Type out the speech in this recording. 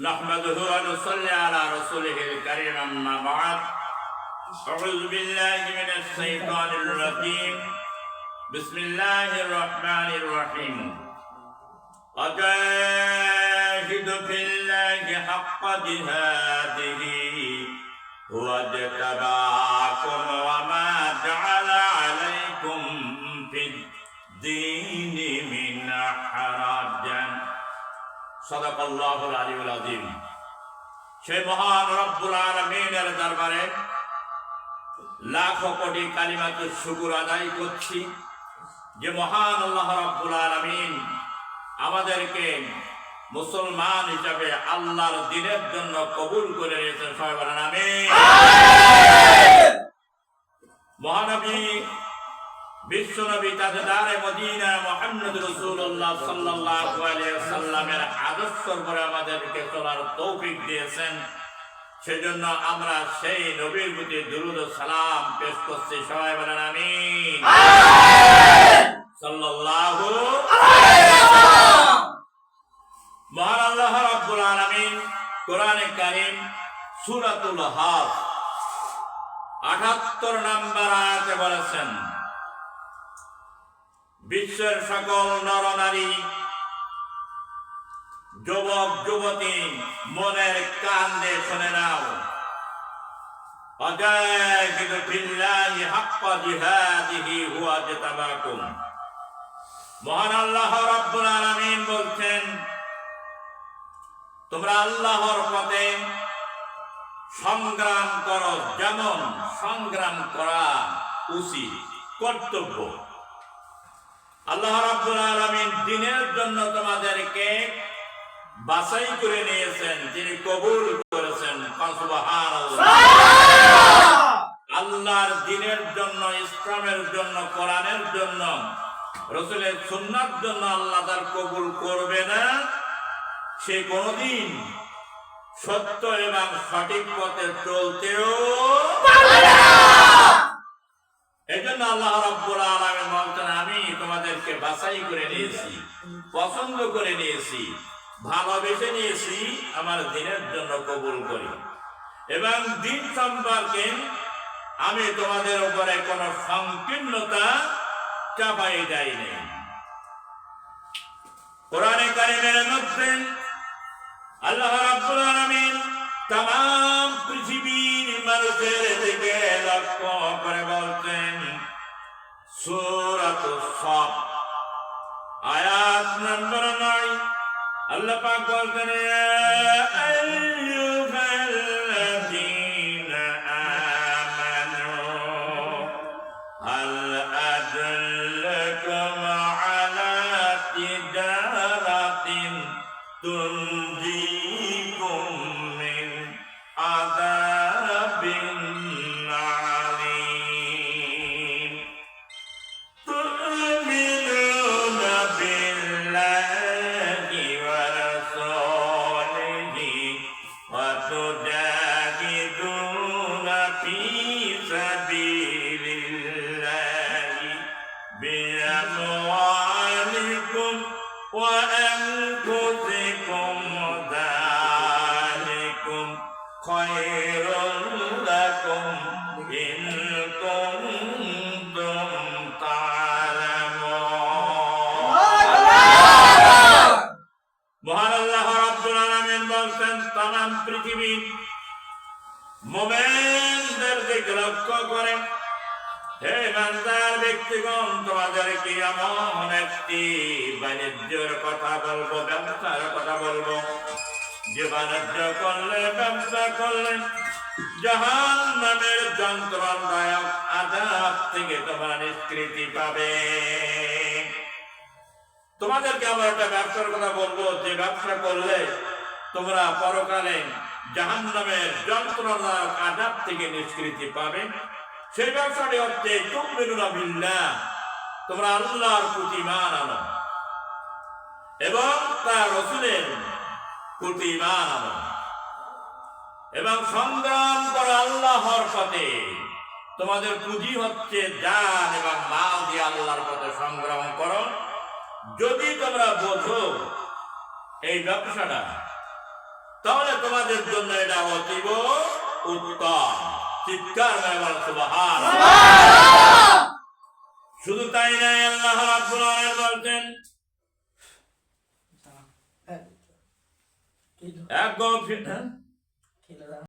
نحمده ونصلي على رسوله الكريم أما بعد. أعوذ بالله من الشيطان الرجيم. بسم الله الرحمن الرحيم. وجاهد في الله حق جهاده. هو وما দরবারে লাখ কোটি কালিমাকে শুকুর আদায় করছি যে মহান আল্লাহ রব্বুল আমাদেরকে মুসলমান হিসাবে আল্লাহর দিনের জন্য কবুল করে নিয়েছেন। সবাই বলেন আমি মহানবী বিশ্বনবী তাজদারে মদিনা মোহাম্মদ রাসূলুল্লাহ সাল্লাল্লাহু আলাইহি সাল্লামের আদর্শ করে আমাদেরকে চলার তৌফিক দিয়েছেন। সেজন্য আমরা সেই নবীর প্রতি দুরুদ সালাম পেশ করছি। সবাই বলেন আমিন। সাল্লাল্লাহু মহান আল্লাহ রাব্বুল আলামিন কোরআনে কারীম সূরাতুল হাজ 78 নম্বর আয়াতে বলেছেন বিশ্বের সকল নরনারী, যুবক, যুবতী, মনের কান দিয়ে শুনে নাও। মহান আল্লাহ রাব্বুল আলামিন বলছেন, তোমরা আল্লাহর পথে সংগ্রাম করো যেমন সংগ্রাম করা উচিত, কর্তব্য। আল্লাহ রাব্বুল আলামিন দিনের জন্য তোমাদেরকে বাছাই করে নিয়েছেন যিনি কবুল করেছেন। আল্লাহর দিনের জন্য ইসলামের জন্য কোরআনের জন্য রসুলের সুন্নার জন্য আল্লাহ তার কবুল করবে না। সে কোনদিন সত্য এবং সঠিক পথে চলতেও এই জন্য আল্লাহ রাব্বুল আলামিন বলতেন আমি তোমাদেরকে বাছাই করে নিয়েছি, পছন্দ করে নিয়েছি, ভালোবেসে নিয়েছি, আমার দিনের জন্য কবুল করি। এবং দিন সম্পর্কে আমি তোমাদের উপরে কোনো সংকীর্ণতা চাপাই যাইনি কোরআনে কারিমের মধ্যে আল্লাহ রাব্বুল আলামিন তাম পৃথিবীর মানুষের দিকে লক্ষ্য করে বলতেন সূরাত সব আয়াত নম্বর নয় আল্লাহ পাক বলতেন ইয়া আইয়ুহাল্লাযীনা আমানু হাল আদল্লাকুম আলা তিজারাতিন تنجيكم من عذاب بأموالكم وأنفسكم ذلكم خير لكم إن كنتم تعلمون মহান আল্লাহ রাব্বুল আলামিন বলছেন তাম পৃথিবী মোমেনদের দিকে লক্ষ্য করে হে বান্দার কথা বলব, ব্যবসার কথা বলব? যে বাণিজ্য করলে, ব্যবসা করলে জাহান নামের যন্ত্রণাদায়ক আজাব থেকে তোমরা নিষ্কৃতি পাবে। তোমাদেরকে আমরা একটা ব্যবসার কথা বলব, যে ব্যবসা করলে তোমরা পরকালে জাহান নামের যন্ত্রণাদায়ক আজাব থেকে নিষ্কৃতি পাবে। সেই ব্যবসাটি হচ্ছে তুমিনুনা বিল্লাহ তোমরা আল্লাহর প্রতি ইমান আনো। এবং তার রসুলের প্রতি ইমান আনো। এবং সংগ্রাম করো আল্লাহর পথে। তোমাদের পুঁজি হচ্ছে জান এবং মাল দিয়ে আল্লাহর পথে সংগ্রাম করো। যদি তোমরা বোঝো এই ব্যবসাটা, তাহলে তোমাদের জন্য এটা অতীব উত্তম। চিৎকার করে বলো সুবহান। শুধু তাই নাই আল্লাহ রাব্বুল আলামিন বলতেন এক গো ফির- হ্যাঁ?